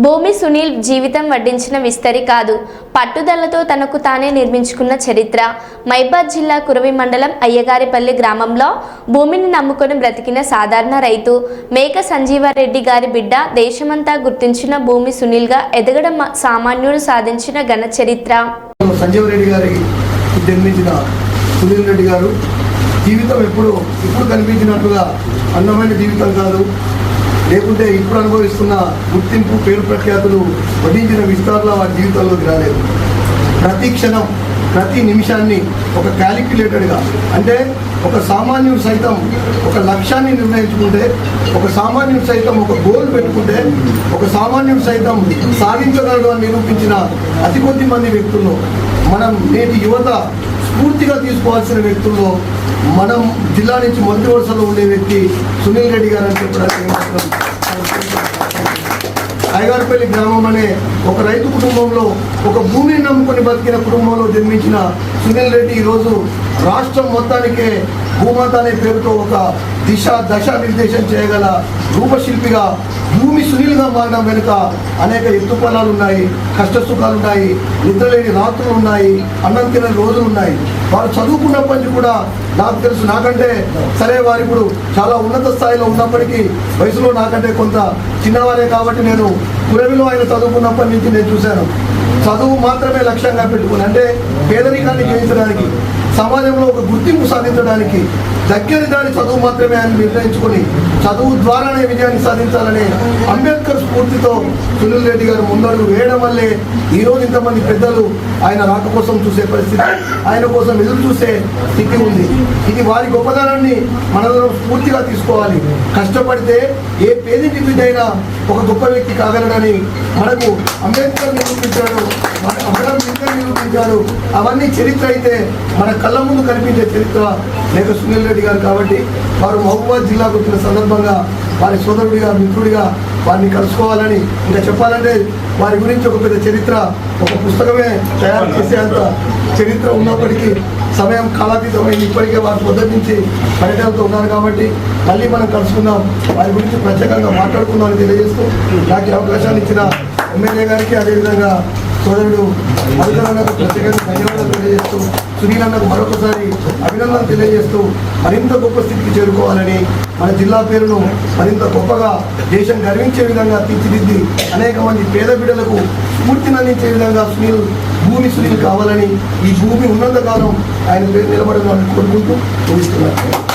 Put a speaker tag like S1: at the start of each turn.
S1: భూమి సునీల్ జీవితం వడ్డించిన విస్తరి కాదు. పట్టుదలతో తనకు తానే నిర్మించుకున్న చరిత్ర. మైబాద్ జిల్లా కురవి మండలం అయ్యగారిపల్లి గ్రామంలో భూమిని నమ్ముకొని బ్రతికిన సాధారణ రైతు. మేక సంజీవారెడ్డి గారి బిడ్డ దేశమంతా గుర్తించిన భూమి సునీల్గా ఎదగడం సామాన్యుడు సాధించిన ఘన చరిత్ర.
S2: సంజీవ్ రెడ్డి గారి జన్మించిన సునీల్ రెడ్డి గారు జీవితం ఎప్పుడు ఇప్పుడు కనిపించినట్టుగా అందమైన జీవితం కాదు. లేకుంటే ఇప్పుడు అనుభవిస్తున్న గుర్తింపు పేరు ప్రఖ్యాతులు వధించిన విస్తారంలో వారి జీవితంలోకి రాలేదు. ప్రతి క్షణం ప్రతి నిమిషాన్ని ఒక క్యాలిక్యులేటెడ్గా అంటే ఒక సామాన్యుడు సైతం ఒక లక్ష్యాన్ని నిర్ణయించుకుంటే ఒక సామాన్యుడు సైతం ఒక గోల్ పెట్టుకుంటే ఒక సామాన్యుడు సైతం సాధించగలడు అని నిరూపించిన అతి కొద్ది మంది వ్యక్తులు మనం నేటి యువత స్ఫూర్తిగా తీసుకోవాల్సిన వ్యక్తుల్లో మనం జిల్లా నుంచి మొదటి వరుసలో ఉండే వ్యక్తి సునీల్ రెడ్డి గారు అని చెప్పడానికి ఏమాత్రం ఐగారపల్లి గ్రామం అనే ఒక రైతు కుటుంబంలో ఒక భూమిని నమ్ముకొని బతికిన కుటుంబంలో జన్మించిన సునీల్ రెడ్డి ఈరోజు రాష్ట్రం మొత్తానికే భూమాత అనే పేరుతో ఒక దిశ దశ నిర్దేశం చేయగల రూపశిల్పిగా భూమి సునీల్గా మారడం వెనుక అనేక ఎత్తుపలాలు ఉన్నాయి కష్ట సుఖాలు ఉన్నాయి నిద్రలేని రాత్రులు ఉన్నాయి అన్నం తినని రోజులు ఉన్నాయి వారు చదువుకున్నప్పటి నుంచి కూడా నాకు తెలుసు నాకంటే సరే వారు ఇప్పుడు చాలా ఉన్నత స్థాయిలో ఉన్నప్పటికీ వయసులో నాకంటే కొంత చిన్నవారే కాబట్టి నేను పురవిలో ఆయన చదువుకున్నప్పటి నుంచి నేను చూశాను. చదువు మాత్రమే లక్ష్యంగా పెట్టుకుని అంటే పేదరికాన్ని జయించడానికి సమాజంలో ఒక గుర్తింపు సాధించడానికి దగ్గర దాని చదువు మాత్రమే ఆయన నిర్ణయించుకొని చదువు ద్వారానే విజయాన్ని సాధించాలనే అంబేద్కర్ స్ఫూర్తితో సునీల్ రెడ్డి గారు ముందడుగు వేయడం వల్లే ఈరోజు ఇంతమంది పెద్దలు ఆయన రాక కోసం చూసే పరిస్థితి ఆయన కోసం ఎదురు చూసే స్థితి ఉంది. ఇది వారి గొప్పదనాన్ని మనందరం స్ఫూర్తిగా తీసుకోవాలి. కష్టపడితే ఏ పేదింటి బిడ్డైనా ఒక గొప్ప వ్యక్తి కాగలడని మనకు అంబేద్కర్ నిరూపించాడు మన నిరూపించాడు. అవన్నీ చరిత్ర అయితే మన కళ్ళ ముందు కనిపించే చరిత్ర లేక సునీల్ రెడ్డి గారు కాబట్టి వారు మహబూబాద్ జిల్లాకు వచ్చిన సందర్భంగా వారి సోదరుడిగా మిత్రుడిగా వారిని కలుసుకోవాలని ఇంకా చెప్పాలంటే వారి గురించి ఒక పెద్ద చరిత్ర ఒక పుస్తకమే తయారు చేసేంత చరిత్ర ఉన్నప్పటికీ సమయం కాలాతీతమైంది. ఇప్పటికే వారి పొద్దు నుంచి పర్యటనతో ఉన్నారు కాబట్టి మళ్ళీ మనం కలుసుకుందాం. వారి గురించి ప్రత్యేకంగా మాట్లాడుకుందామని తెలియజేస్తూ నాకు అవకాశాన్ని ఇచ్చిన ఎమ్మెల్యే గారికి అదేవిధంగా సోదరుడు అభినందనకు ప్రత్యేకంగా ధన్యవాదాలు తెలియజేస్తూ సునీల్ అన్నకు మరొకసారి అభినందనలు తెలియజేస్తూ మరింత గొప్ప స్థితికి చేరుకోవాలని మన జిల్లా పేరును మరింత గొప్పగా దేశం గర్వించే విధంగా తీర్చిదిద్ది అనేక మంది పేద బిడ్డలకు స్ఫూర్తిని అందించే విధంగా సునీల్ భూమి సునీల్ కావాలని ఈ భూమి ఉన్నంతకాలం ఆయన పేరు నిలబడాలని కోరుకుంటూ ముగిస్తున్నారు